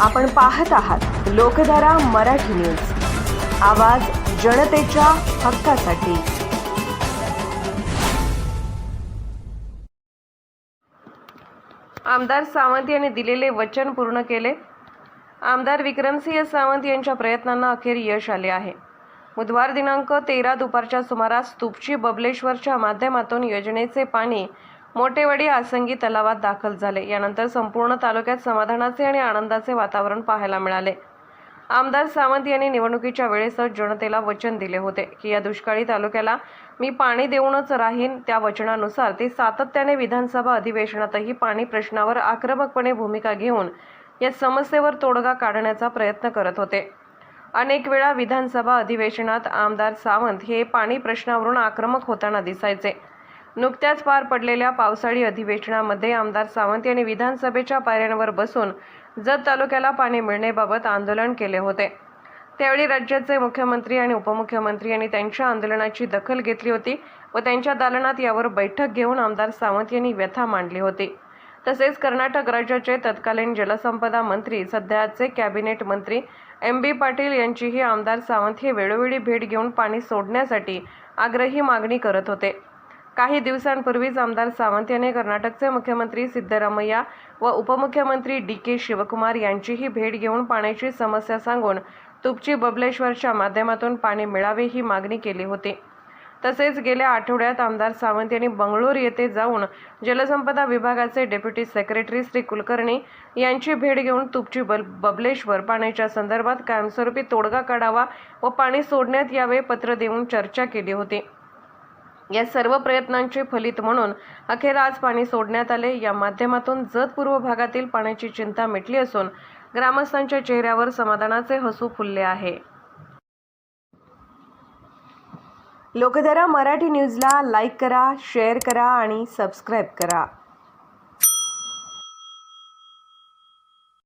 आपण पाहत आहात लोकधारा मराठी न्यूज. आवाज जनतेच्या हक्कासाठी. आमदार सावंत यांनी दिलेले वचन पूर्ण केले. आमदार विक्रमसिंह सावंत यांच्या प्रयत्नांना अखेर यश आले आहे. बुधवार दिनांक तेरा दुपारच्या सुमारास तुपची बबलेश्वरच्या माध्यमातून योजनेचे पाणी मोठेवाडी आसंगी तलावात दाखल झाले. यानंतर संपूर्ण तालुक्यात समाधानाचे आणि आनंदाचे वातावरण पाहायला मिळाले. आमदार सावंत यांनी निवडणुकीच्या वेळेसच जनतेला वचन दिले होते की या दुष्काळी तालुक्याला मी पाणी देऊनच राहीन. त्या वचनानुसार ते सातत्याने विधानसभा अधिवेशनातही पाणी प्रश्नावर आक्रमकपणे भूमिका घेऊन या समस्येवर तोडगा काढण्याचा प्रयत्न करत होते. अनेक वेळा विधानसभा अधिवेशनात आमदार सावंत हे पाणी प्रश्नावरून आक्रमक होताना दिसायचे. नुकत्याच पार पडलेल्या पावसाळी अधिवेशनामध्ये आमदार सावंत यांनी विधानसभेच्या पायऱ्यांवर बसून जत तालुक्याला पाणी मिळण्याबाबत आंदोलन केले होते. त्यावेळी राज्याचे मुख्यमंत्री आणि उपमुख्यमंत्री यांनी त्यांच्या आंदोलनाची दखल घेतली होती व त्यांच्या दालनात यावर बैठक घेऊन आमदार सावंत यांनी व्यथा मांडली होती. तसेच कर्नाटक राज्याचे तत्कालीन जलसंपदा मंत्री सध्याचे कॅबिनेट मंत्री एम बी पाटील यांचीही आमदार सावंत हे वेळोवेळी भेट घेऊन पाणी सोडण्यासाठी आग्रही मागणी करत होते. काही दिवसांपूर्वीच आमदार सावंत यांनी कर्नाटकचे मुख्यमंत्री सिद्धरामय्या व उपमुख्यमंत्री डी के शिवकुमार यांचीही भेट घेऊन पाण्याची समस्या सांगून तुपची बबलेश्वरच्या माध्यमातून पाणी मिळावे ही मागणी केली होती. तसेच गेल्या आठवड्यात आमदार सावंत यांनी बंगळूर येथे जाऊन जलसंपदा विभागाचे डेप्युटी सेक्रेटरी श्री कुलकर्णी यांची भेट घेऊन तुपची बल बबलेश्वर पाण्याच्या संदर्भात कायमस्वरूपी तोडगा काढावा व पाणी सोडण्यात यावे पत्र देऊन चर्चा केली होती. या सर्व प्रयत्नांचे फलित म्हणून अखेर आज पाणी सोडण्यात आले. या माध्यमातून जत पूर्व भागातील पाण्याची चिंता मिटली असून ग्रामस्थांच्या चेहऱ्यावर समाधानाचे हसू फुलले आहे. लोकधारा मराठी न्यूजला लाईक करा शेअर करा आणि सबस्क्राईब करा.